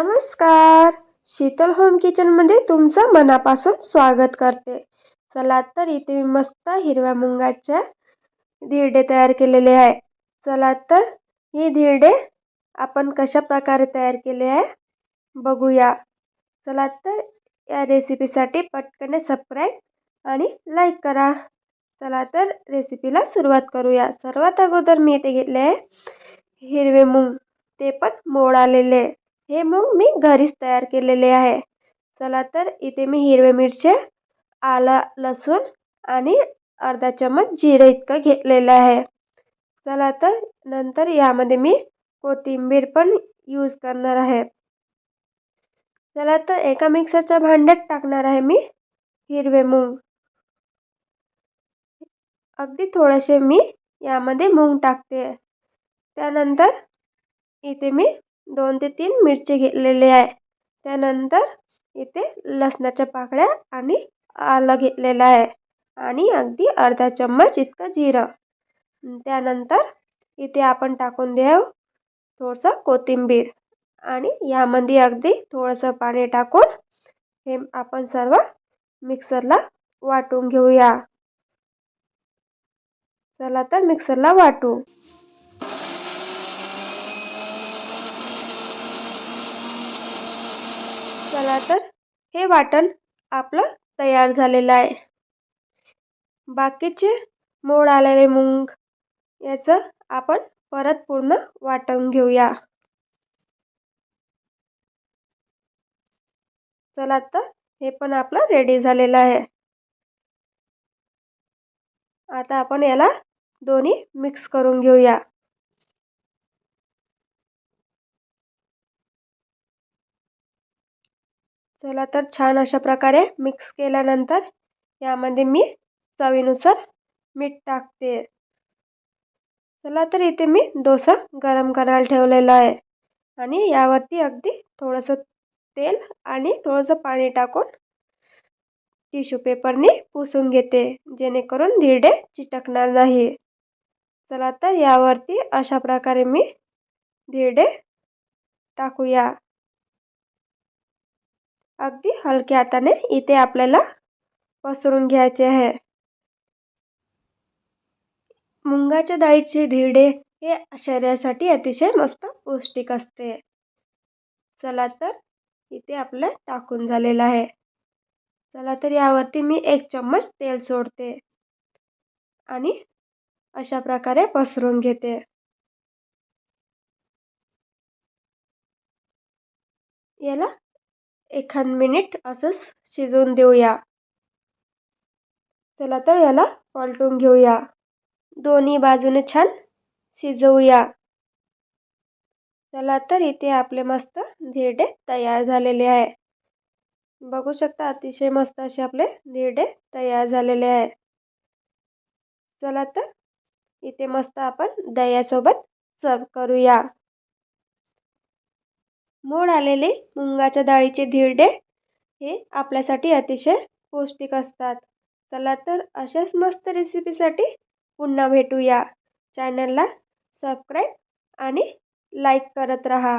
नमस्कार. शीतल होम किचनमध्ये तुमचं मनापासून स्वागत करते. चला तर इथे मी मस्त हिरव्या मुंगाच्या धिरडे तयार केलेले आहे. चला तर ही धिरडे आपण कशा प्रकारे तयार केले आहे बघूया. चला तर या रेसिपीसाठी पटकन सबस्क्राईब आणि लाईक करा. चला तर रेसिपीला सुरुवात करूया. सर्वात अगोदर मी इथे घेतले आहे हिरवे मूग. ते पण मोड आलेले हे मूग मी घरीच तयार केलेले आहे. चला तर इथे मी हिरवे मिरचे आलं लसूण आणि अर्धा चमच जिरे इतकं घेतलेलं आहे. चला तर नंतर यामध्ये मी कोथिंबीर पण यूज करणार आहे. चला तर एका मिक्सरच्या भांड्यात टाकणार आहे मी हिरवे मूग. अगदी थोडेसे मी यामध्ये मूग टाकते. त्यानंतर इथे मी दोन ते तीन मिरची घेतलेले आहे. त्यानंतर इथे लसणाच्या पाकळ्या आणि आलं घेतलेलं आहे. आणि अगदी अर्धा चम्मच इतकं जिरं. त्यानंतर इथे आपण टाकून देऊ थोडंसं कोथिंबीर. आणि यामध्ये अगदी थोडंसं पाणी टाकून हे आपण सर्व मिक्सरला वाटून घेऊया. चला तर मिक्सरला वाटू. चला तर हे वाटण आपलं तयार झालेलं आहे. बाकीचे मोड आलेले मूंग याचं आपण परत पूर्ण वाटण घेऊया. चला तर हे पण आपलं रेडी झालेलं आहे. आता आपण याला दोन्ही मिक्स करून घेऊया. चला तर छान अशा प्रकारे मिक्स केल्यानंतर यामध्ये मी चवीनुसार मीठ टाकते. चला तर इथे मी डोसा गरम करायला ठेवलेला आहे. आणि यावरती अगदी थोडंसं तेल आणि थोडंसं पाणी टाकून टिश्यू पेपरने पुसून घेते जेणेकरून धिरडे चिटकणार नाही. चला तर यावरती अशा प्रकारे मी धिरडे टाकूया. अगदी हलक्या हाताने इथे आपल्याला पसरून घ्यायचे आहे. मुंगाच्या डाळीचे धिरडे हे शरीरासाठी अतिशय मस्त पौष्टिक असते. चला तर इथे आपलं टाकून झालेलं आहे. चला तर यावरती मी एक चम्मच तेल सोडते आणि अशा प्रकारे पसरून घेते. याला एखाद मिनिट असंच शिजवून देऊया. चला तर याला पलटून घेऊया. दोन्ही बाजूने छान शिजवूया. चला तर इथे आपले मस्त धिरडे तयार झालेले आहे. बघू शकता अतिशय मस्त असे आपले धिरडे तयार झालेले आहे. चला तर इथे मस्त आपण दह्यासोबत सर्व करूया. मोड आलेले मुंगाच्या डाळीचे धिरडे हे आपल्यासाठी अतिशय पौष्टिक असतात. चला तर अशाच मस्त रेसिपीसाठी पुन्हा भेटूया. चॅनलला सबस्क्राईब आणि लाईक करत रहा.